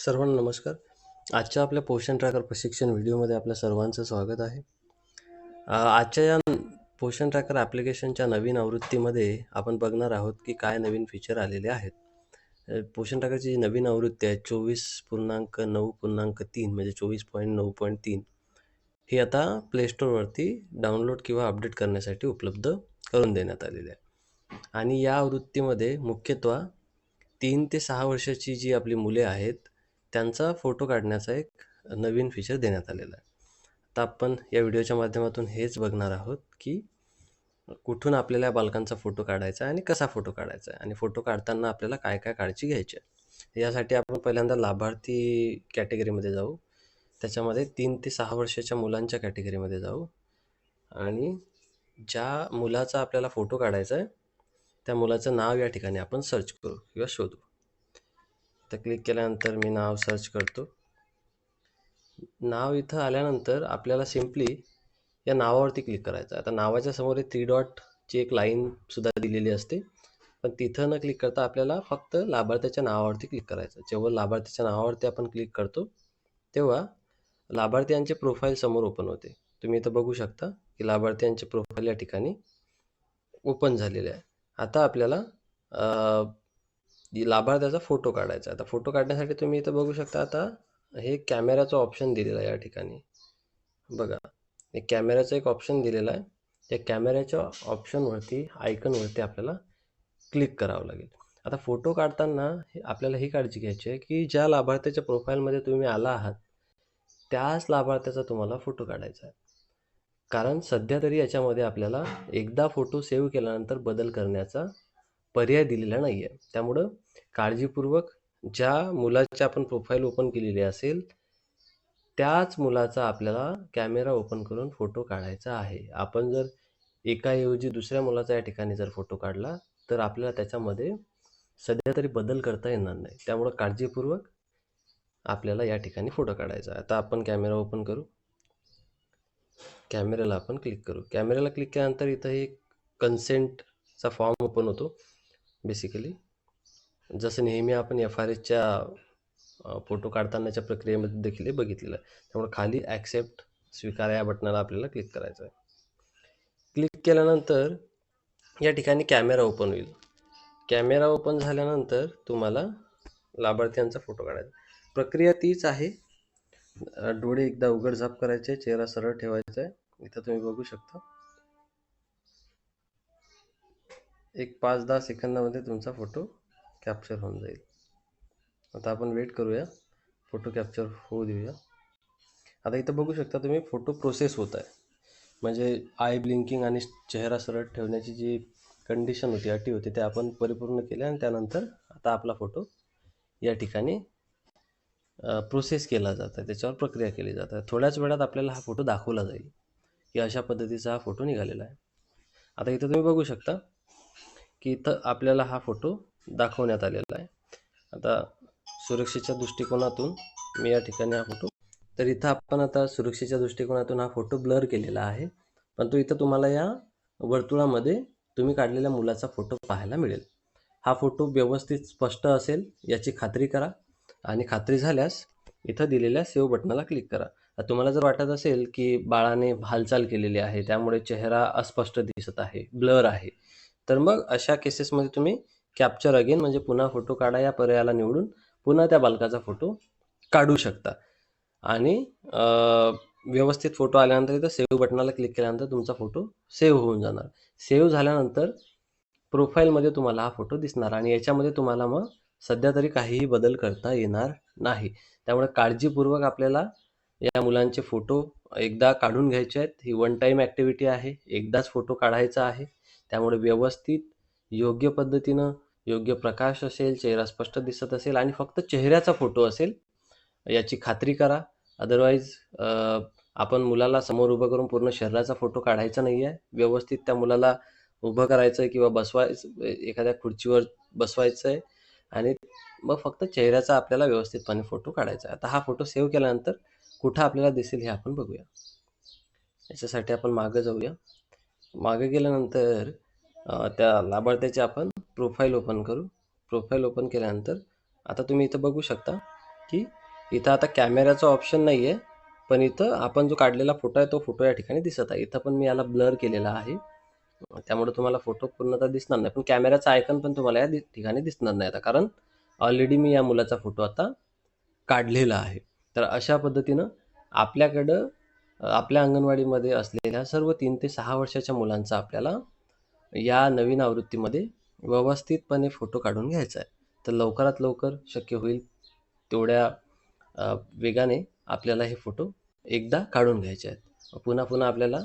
सर्वांना नमस्कार. आजच्या आपल्या पोषण ट्रॅकर प्रशिक्षण व्हिडिओमध्ये आपल्या सर्वांचं स्वागत आहे. आजच्या या पोषण ट्रॅकर ॲप्लिकेशनच्या नवीन आवृत्तीमध्ये आपण बघणार आहोत की काय नवीन फीचर आलेले आहेत. पोषण ट्रॅकरची जी नवीन आवृत्ती आहे चोवीस पूर्णांक नऊ पूर्णांक तीन म्हणजे चोवीस पॉईंट नऊ पॉईंट तीन. ही आता प्ले स्टोअरवरती डाउनलोड किंवा अपडेट करण्यासाठी उपलब्ध करून देण्यात आलेली आहे. आणि या आवृत्तीमध्ये मुख्यत्वे तीन ते सहा वर्षाची जी आपली मुले आहेत त्यांचा फोटो काढण्याचा एक नवीन फीचर देण्यात आलेला आहे. आता आपण या व्हिडिओच्या माध्यमातून हेच बघणार आहोत की कुठून आपल्याला बालकांचा फोटो काढायचा आहे आणि कसा फोटो काढायचा आहे आणि फोटो काढताना आपल्याला काय काय काळजी घ्यायची आहे. यासाठी आपण पहिल्यांदा लाभार्थी कॅटेगरीमध्ये जाऊ. त्याच्यामध्ये तीन ते सहा वर्षाच्या मुलांच्या कॅटेगरीमध्ये जाऊ. आणि ज्या मुलाचा आपल्याला फोटो काढायचा आहे त्या मुलाचं नाव या ठिकाणी आपण सर्च करू किंवा शोधू. तर क्लिक केल्यानंतर मी नाव सर्च करतो. नाव इथं आल्यानंतर आपल्याला सिम्पली या नावावरती क्लिक करायचं आता नावाच्या समोर एक थ्री डॉटची एक लाईनसुद्धा दिलेली असते. पण तिथं न क्लिक करता आपल्याला फक्त लाभार्थ्याच्या नावावरती क्लिक करायचं जेव्हा लाभार्थ्याच्या नावावरती आपण क्लिक करतो तेव्हा लाभार्थ्यांचे प्रोफाईल समोर ओपन होते. तुम्ही इथं बघू शकता की लाभार्थ्यांचे प्रोफाईल या ठिकाणी ओपन झालेले आहे. आता आपल्याला लाभार्थ्याचा फोटो काढायचा आहे. आता फोटो काढण्यासाठी तुम्ही इथं बघू शकता आता हे कॅमेराचं ऑप्शन दिलेलं आहे या ठिकाणी. बघा हे कॅमेऱ्याचं एक ऑप्शन दिलेलं आहे. त्या कॅमेऱ्याच्या ऑप्शनवरती आयकनवरती आपल्याला क्लिक करावं लागेल. आता फोटो काढताना हे आपल्याला ही काळजी घ्यायची आहे की ज्या लाभार्थ्याच्या प्रोफाईलमध्ये तुम्ही आला आहात त्याच लाभार्थ्याचा तुम्हाला फोटो काढायचा आहे. कारण सध्या तरी याच्यामध्ये आपल्याला एकदा फोटो सेव्ह केल्यानंतर बदल करण्याचा पर्याय दिलेला नाही आहे त्यामुळं काळजीपूर्वक ज्या मुलाची आपण प्रोफाईल ओपन केलेली असेल त्याच मुलाचा आपल्याला कॅमेरा ओपन करून फोटो काढायचा आहे. आपण जर एकाऐवजी दुसऱ्या मुलाचा या ठिकाणी जर फोटो काढला तर आपल्याला त्याच्यामध्ये सध्या तरी बदल करता येणार नाही. त्यामुळं काळजीपूर्वक आपल्याला या ठिकाणी फोटो काढायचा आहे. आता आपण कॅमेरा ओपन करू. कॅमेऱ्याला आपण क्लिक करू. कॅमेऱ्याला क्लिक केल्यानंतर इथं एक कन्सेंटचा फॉर्म ओपन होतो. बेसिकली जसं नेहमी आपण एफ आर एसच्या फोटो काढतानाच्या प्रक्रियेमध्ये देखील हे बघितलेलं आहे. त्यामुळे खाली ॲक्सेप्ट स्वीकारा या बटनाला आपल्याला क्लिक करायचं आहे. क्लिक केल्यानंतर या ठिकाणी कॅमेरा ओपन होईल. कॅमेरा ओपन झाल्यानंतर तुम्हाला लाभार्थ्यांचा फोटो काढायचा प्रक्रिया तीच आहे. डोळे एकदा उघड झाप करायचे चेहरा सरळ ठेवायचा आहे. इथं तुम्ही बघू शकता. एक पाच दहा सेकंदामध्ये तुमचा फोटो कॅप्चर होऊन जाईल. आता आपण वेट करूया. फोटो कॅप्चर होऊ देऊया. आता इथं बघू शकता तुम्ही फोटो प्रोसेस होत आहे. म्हणजे आय ब्लिंकिंग आणि चेहरा सरळ ठेवण्याची जी कंडिशन होती अटी होती ते आपण परिपूर्ण केल्या आणि त्यानंतर आता आपला फोटो या ठिकाणी प्रोसेस केला जात आहे. त्याच्यावर प्रक्रिया केली जात आहे. थोड्याच वेळात आपल्याला हा फोटो दाखवला जाईल. की अशा पद्धतीचा हा फोटो निघालेला आहे. आता इथं तुम्ही बघू शकता की इथं आपल्याला हा फोटो दाखवण्यात आलेला आहे. आता सुरक्षेच्या दृष्टिकोनातून मी या ठिकाणी हा फोटो तर इथं आपण आता सुरक्षेच्या दृष्टिकोनातून हा फोटो ब्लर केलेला आहे. पण तो इथं तुम्हाला या वर्तुळामध्ये तुम्ही काढलेल्या मुलाचा फोटो पाहायला मिळेल. हा फोटो व्यवस्थित स्पष्ट असेल याची खात्री करा आणि खात्री झाल्यास इथं दिलेल्या सेव्ह बटनाला क्लिक करा. आता तुम्हाला जर वाटत असेल की बाळाने हालचाल केलेली आहे त्यामुळे चेहरा अस्पष्ट दिसत आहे ब्लर आहे तर मग अशा केसेसमध्ये तुम्ही कॅप्चर अगेन म्हणजे पुन्हा फोटो काढा या पर्यायाला निवडून पुन्हा त्या बालकाचा फोटो काढू शकता. आणि व्यवस्थित फोटो आल्यानंतर इथं सेव्ह बटनाला क्लिक केल्यानंतर तुमचा फोटो सेव्ह होऊन जाणार. सेव्ह झाल्यानंतर प्रोफाईलमध्ये तुम्हाला हा फोटो दिसणार आणि याच्यामध्ये तुम्हाला मग सध्या तरी काहीही बदल करता येणार नाही. त्यामुळे काळजीपूर्वक आपल्याला या मुलांचे फोटो एकदा काढून घ्यायचे आहेत. ही वन टाईम ॲक्टिव्हिटी आहे. एकदाच फोटो काढायचा आहे. त्यामुळे व्यवस्थित योग्य पद्धतीनं योग्य प्रकाश असेल चेहरा स्पष्ट दिसत असेल आणि फक्त चेहऱ्याचा फोटो असेल याची खात्री करा. अदरवाईज आपण मुलाला समोर उभं करून पूर्ण शरीराचा फोटो काढायचा नाही आहे व्यवस्थित त्या मुलाला उभं करायचं आहे किंवा बसवायचं एखाद्या खुर्चीवर बसवायचं आहे आणि मग फक्त चेहऱ्याचा आपल्याला व्यवस्थितपणे फोटो काढायचा आहे. आता हा फोटो सेव्ह केल्यानंतर कुठं आपल्याला दिसेल हे आपण बघूया. याच्यासाठी आपण मागं जाऊया. मागे गेल्यानंतर त्या लाभार्थ्याची आपण प्रोफाईल ओपन करू. प्रोफाईल ओपन केल्यानंतर आता तुम्ही इथं बघू शकता की इथं आता कॅमेऱ्याचं ऑप्शन नाही आहे पण इथं आपण जो काढलेला फोटो आहे तो फोटो या ठिकाणी दिसत आहे. इथं पण मी याला ब्लर केलेला आहे. त्यामुळे तुम्हाला फोटो पूर्णतः दिसणार नाही. पण कॅमेऱ्याचं आयकन पण तुम्हाला या ठिकाणी दिसणार नाही आता. कारण ऑलरेडी मी या मुलाचा फोटो आता काढलेला आहे. तर अशा पद्धतीनं आपल्याकडं आपल्या अंगणवाडीमध्ये असलेल्या सर्व तीन ते सहा वर्षाच्या मुलांचा आपल्याला या नवीन आवृत्तीमध्ये व्यवस्थितपणे फोटो काढून घ्यायचा आहे. तर लवकरात लवकर शक्य होईल तेवढ्या वेगाने आपल्याला हे फोटो एकदा काढून घ्यायचे आहेत. पुन्हा पुन्हा आपल्याला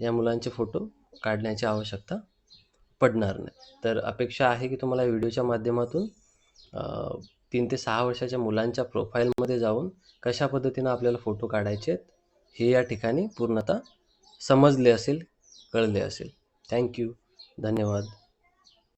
या मुलांचे फोटो काढण्याची आवश्यकता पडणार नाही. तर अपेक्षा आहे की तुम्हाला व्हिडिओच्या माध्यमातून तीन ते सहा वर्षाच्या मुलांच्या प्रोफाईलमध्ये जाऊन कशा पद्धतीनं आपल्याला फोटो काढायचे आहेत हे या ठिकाणी पूर्णतः समजले असेल कळले असेल. थँक्यू धन्यवाद.